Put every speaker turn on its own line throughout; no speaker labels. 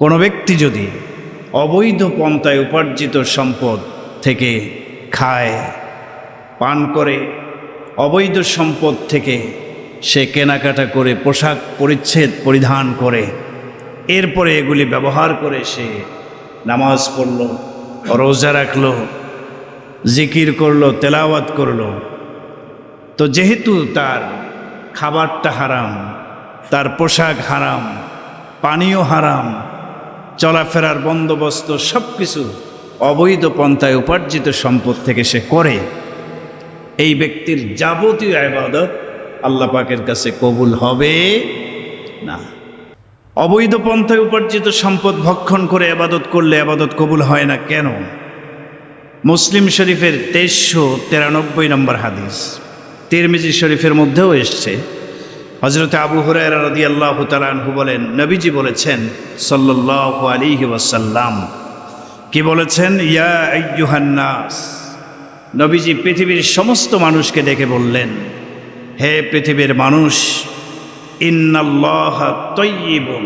কোনো ব্যক্তি যদি অবৈধ পন্থায় উপার্জিত সম্পদ থেকে খায়, পান করে, অবৈধ সম্পদ থেকে সে কেনাকাটা করে, পোশাক পরিচ্ছেদ পরিধান করে, এরপরে এগুলি ব্যবহার করে সে নামাজ পড়ল, রোজা রাখল, জিকির করল, তেলাওয়াত করল, তো যেহেতু তার খাবারটা হারাম, তার পোশাক হারাম, পানীয় হারাম চলাফেরার বন্দোবস্ত সব কিছু অবৈধ পন্থায় উপার্জিত সম্পদ থেকে সে করে। এই ব্যক্তির যাবতীয় আবাদত আল্লাহ পাকের কাছে কবুল হবে না। অবৈধ পন্থায় উপার্জিত সম্পদ ভক্ষণ করে আবাদত করলে আবাদত কবুল হয় না কেন? মুসলিম শরীফের তেইশশো তিরানব্বই নম্বর হাদিস। তিরমিজি শরীফের মধ্যেও এসছে হজরত আবু হুরায়রা রদি বলেন, নবীজি বলেছেন সাল্লাহ আলিহি ওয়াসাল্লাম। কি বলেছেন? ইয়া নবীজি পৃথিবীর সমস্ত মানুষকে ডেকে বললেন, হে পৃথিবীর মানুষ, ইন্নাল্লাহ তৈবন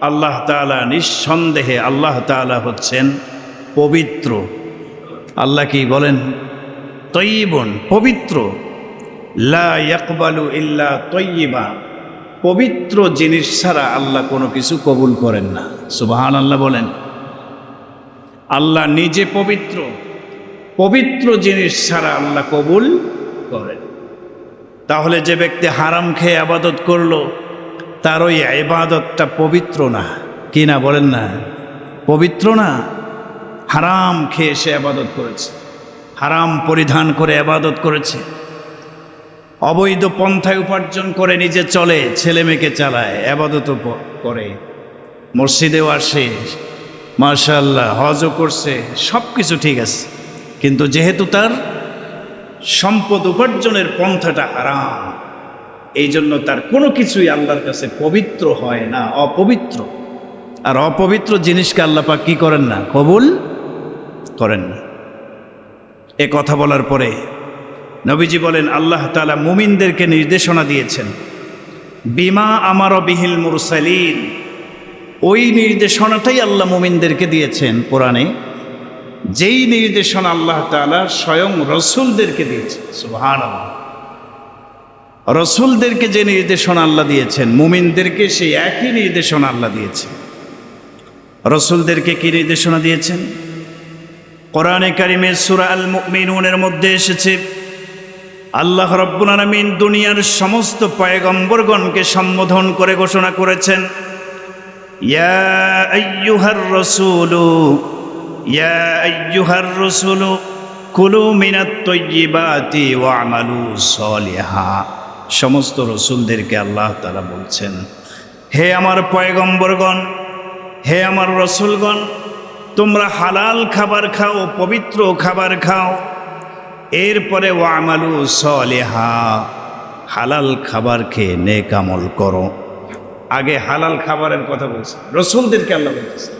আল্লাহ তাআলা নিঃসন্দেহে আল্লাহ তাআলা হচ্ছেন পবিত্র। আল্লাহ কি বলেন? তৈবন পবিত্র। লা ইয়াকবালু ইল্লা তৈবা পবিত্র জিনিস ছাড়া আল্লাহ কোনো কিছু কবুল করেন না। সুবাহান আল্লাহ বলেন। আল্লাহ নিজে পবিত্র। পবিত্র জিনিস ছাড়া আল্লাহ কবুল করেন। তাহলে যে ব্যক্তি হারাম খেয়ে আবাদত করল, তার ওই আবাদতটা পবিত্র না। কি না বলেন না? পবিত্র না? হারাম খেয়ে সে আবাদত করেছে। হারাম পরিধান করে আবাদত করেছে। অবৈধ পন্থায় উপার্জন করে নিজে চলে, ছেলে মেয়েকে চালায়, আবাদত করে। মসজিদেও আসে মার্শাল্লাহ হজও করছে সব কিছু ঠিক আছে। কিন্তু যেহেতু তার সম্পদ উপার্জনের পন্থাটা হারাম এই জন্য তার কোনো কিছুই আল্লাহর কাছে পবিত্র হয় না, অপবিত্র। আর অপবিত্র জিনিসকে আল্লাপাক কি করেন না? কবুল করেন না। এ কথা বলার পরে নবীজি বলেন, আল্লাহ তালা মুমিনদেরকে নির্দেশনা দিয়েছেন, বিমা আমার বিহিল মুরসালিন। ওই নির্দেশনাটাই আল্লাহ মুমিনদেরকে দিয়েছেন কোরআনে। যেই নির্দেশনা আল্লাহ তালা স্বয়ং রসুলদেরকে দিয়েছেন সুহান রসুলদেরকে যে নির্দেশনা আল্লাহ দিয়েছেন, মুমিনদেরকে সেই একই নির্দেশনা আল্লাহ দিয়েছেন। রসুলদেরকে কি নির্দেশনা দিয়েছেন? কোরআনে কারিমের সুরা আল মিনুনের মধ্যে এসেছে আল্লাহ রব্বুল আলমিন দুনিয়ার সমস্ত পয়গম্বরগণকে সম্বোধন করে ঘোষণা করেছেন সমস্ত রসুলদেরকে আল্লাহ তারা বলছেন, হে আমার পয়গম্বরগণ, হে আমার রসুলগণ, তোমরা হালাল খাবার খাও, পবিত্র খাবার খাও এরপরে ওয়ামালু সলেহা, হালাল খাবার খেয়ে নেক আমল করো। আগে হালাল খাবারের কথা বলছে। রসুলদেরকে আল্লাহ বলতেছে।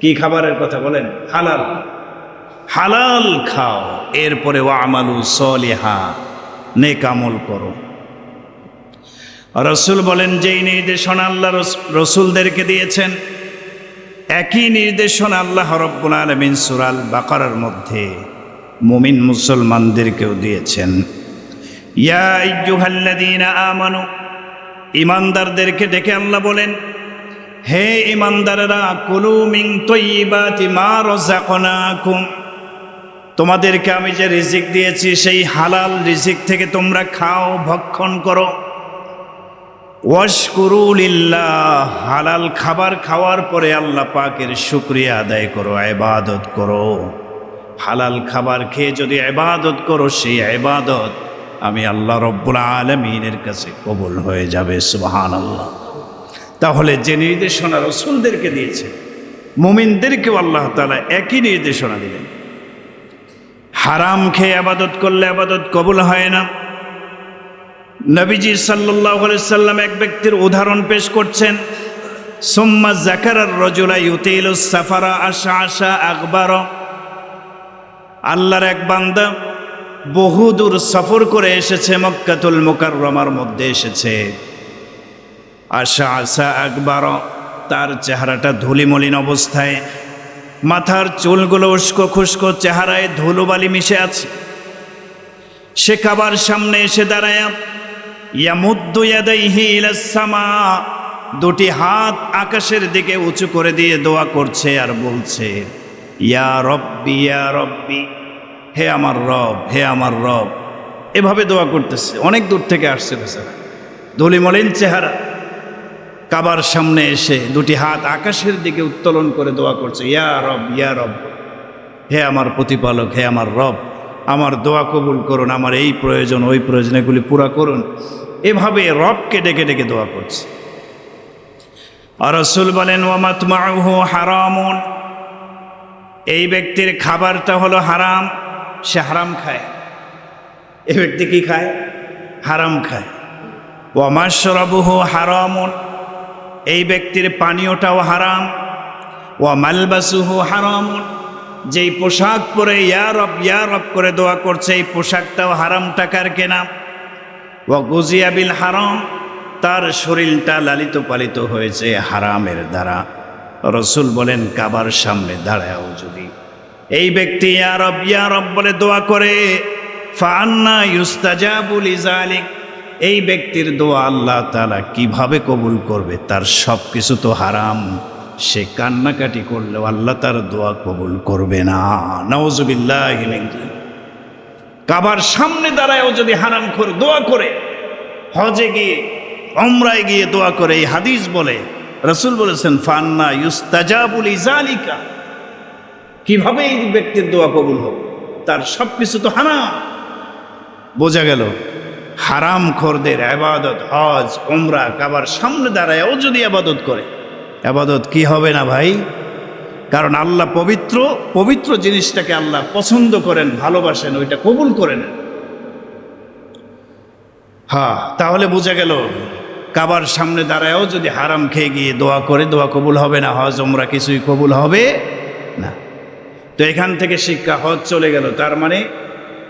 কি খাবারের কথা বলেন? হালাল। হালাল খাও, এরপরে ওয়ামালু সলেহা, নেক আমল করো। রসুল বলেন, যেই নির্দেশনা আল্লাহ রসুলদেরকে দিয়েছেন, একই নির্দেশনা আল্লাহ রব্বুল আলমিন সুরাল বাকারার মধ্যে। মুমিন মুসলমানদেরকেও দিয়েছেন। আমানু ইমানদারদেরকে ডেকে আল্লাহ বলেন, হে ইমানদারেরা কুলু মিং তৈবাতি মা তোমাদেরকে আমি যে রিজিক দিয়েছি, সেই হালাল রিজিক থেকে তোমরা খাও, ভক্ষণ করো। ওয়াশকুরুলিল্লাহ হালাল খাবার খাওয়ার পরে আল্লাহ পাকের শুক্রিয়া আদায় করো আবাদত করো। হালাল খাবার খেয়ে যদি এবাদত করো, সেই এবাদত আমি আল্লাহ রব্বুল আলমিনের কাছে কবুল হয়ে যাবে সুবাহান আল্লাহ তাহলে যে নির্দেশনা রসুলদেরকে দিয়েছে, মুমিনদেরকেও আল্লাহ তালা একই নির্দেশনা দিলেন। হারাম খেয়ে আবাদত করলে আবাদত কবুল হয় না। নবীজি সাল্লাহ সাল্লাম এক ব্যক্তির উদাহরণ পেশ করছেন, সোম্মা জাকারার রজুলা ইউতেল সাফারা আশা আশা আকবর আল্লাহর এক বান্দা বহুদূর সফর করে এসেছে, মক্কাতুল মোকাররমার মধ্যে এসেছে। আশা আশা আকবর, তার চেহারাটা ধুলিমলিন অবস্থায়। মাথার চুলগুলো উস্কো খুস্কো চেহারায় ধুলোবালি মিশে আছে। সে কাবার সামনে এসে দাঁড়ায় দুটি হাত আকাশের দিকে উঁচু করে দিয়ে দোয়া করছে আর বলছে ইয়া রব্বি ইয়া রব্বি, হে আমার রব, হে আমার রব। এভাবে দোয়া করতেছে। অনেক দূর থেকে আসছে বেচারা। ধুলিমলিন চেহারা। কাবার সামনে এসে দুটি হাত আকাশের দিকে উত্তোলন করে দোয়া করছে, ইয়া রব ইয়া রব। হে আমার প্রতিপালক, হে আমার রব, আমার দোয়া কবুল করুন, আমার এই প্রয়োজন, ওই প্রয়োজন এগুলি পুরা করুন। এভাবে রবকে ডেকে ডেকে দোয়া করছে। আর রসুল বলেন ওয়ামাত মাহু হারামুন। এই ব্যক্তির খাবারটা হলো হারাম, সে হারাম খায়। এই ব্যক্তি কি খায়? হারাম খায়। ওয়ামাশরাবুহু হারামুন, এই ব্যক্তির পানীয়টাও হারাম। ওয়া মালবাসুহু হারামুন, যেই পোশাক পরে ইয়ারব ইয়ারব করে দোয়া করছে, এই পোশাকটাও হারাম টাকার কেনা। ও গুজিয়াবিল হারাম, তার শরীরটা লালিত পালিত হয়েছে হারামের দ্বারা। রসুল বলেন, কাবার সামনে দাঁড়ায় যদি। এই ব্যক্তি ইয়ারব ইয়ারব বলে দোয়া করে ফান্না ইউস্তাজাবুল ইজালিক এই ব্যক্তির দোয়া আল্লাহ তালা কীভাবে কবুল করবে? তার সব কিছু তো হারাম। সে কান্নাকাটি করলেও আল্লাহ তার দোয়া কবুল করবে না। নওজবিল্লাহ কাবার সামনে দাঁড়ায়ও যদি হারাম করে দোয়া করে, হজে গিয়ে অমরায় গিয়ে দোয়া করে, এই হাদিস বলে, রসুল বলেছেন ফান্না ইউস্তাজাবুল ইজালিকা কীভাবে এই ব্যক্তির দোয়া কবুল হোক? তার সব কিছু তো হারাম। বোঝা গেল হারাম খোরদের আবাদত, হজ ওমরা কাবার সামনে দাঁড়ায় ও যদি আবাদত করে, আবাদত কি হবে না ভাই? কারণ আল্লাহ পবিত্র পবিত্র জিনিসটাকে আল্লাহ পছন্দ করেন, ভালোবাসেন, ওইটা কবুল করে নেন। হ্যাঁ তাহলে বোঝা গেল, কাবার সামনে দাঁড়ায়ও যদি হারাম খেয়ে গিয়ে দোয়া করে, দোয়া কবুল হবে না, হজ ওমরা কিছুই কবুল হবে না। তো এখান থেকে শিক্ষা হজ চলে গেল। তার মানে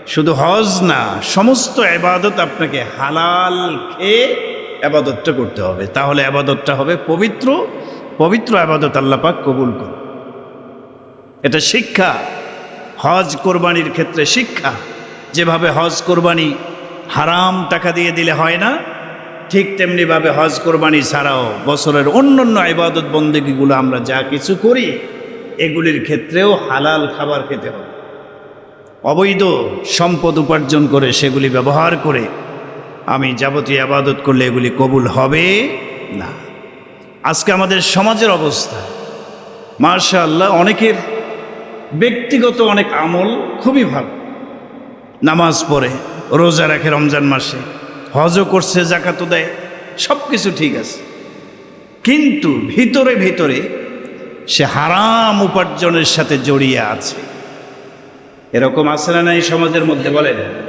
শুধু হজ না, সমস্ত আবাদত আপনাকে হালাল খেয়ে আবাদতটা করতে হবে। তাহলে আবাদতটা হবে পবিত্র পবিত্র আবাদত আল্লাপাক কবুল করুন। এটা শিক্ষা। হজ কোরবানির ক্ষেত্রে শিক্ষা। যেভাবে হজ কোরবানি হারাম টাকা দিয়ে দিলে হয় না, ঠিক তেমনিভাবে হজ কোরবানি ছাড়াও বছরের অন্য অন্য ইবাদত বন্দেগীগুলো আমরা যা কিছু করি এগুলির ক্ষেত্রেও হালাল খাবার খেতে হবে। অবৈধ সম্পদ উপার্জন করে সেগুলি ব্যবহার করে আমি যাবতীয় আবাদত করলে এগুলি কবুল হবে না। আজকে আমাদের সমাজের অবস্থা মার্শা আল্লাহ অনেকের ব্যক্তিগত অনেক আমল খুবই ভালো। নামাজ পড়ে, রোজা রাখে রমজান মাসে, হজও করছে, জাকাতও দেয় সব কিছু ঠিক আছে। কিন্তু ভিতরে ভিতরে সে হারাম উপার্জনের সাথে জড়িয়ে আছে। এরকম আছে না এই সমাজের মধ্যে বলেন?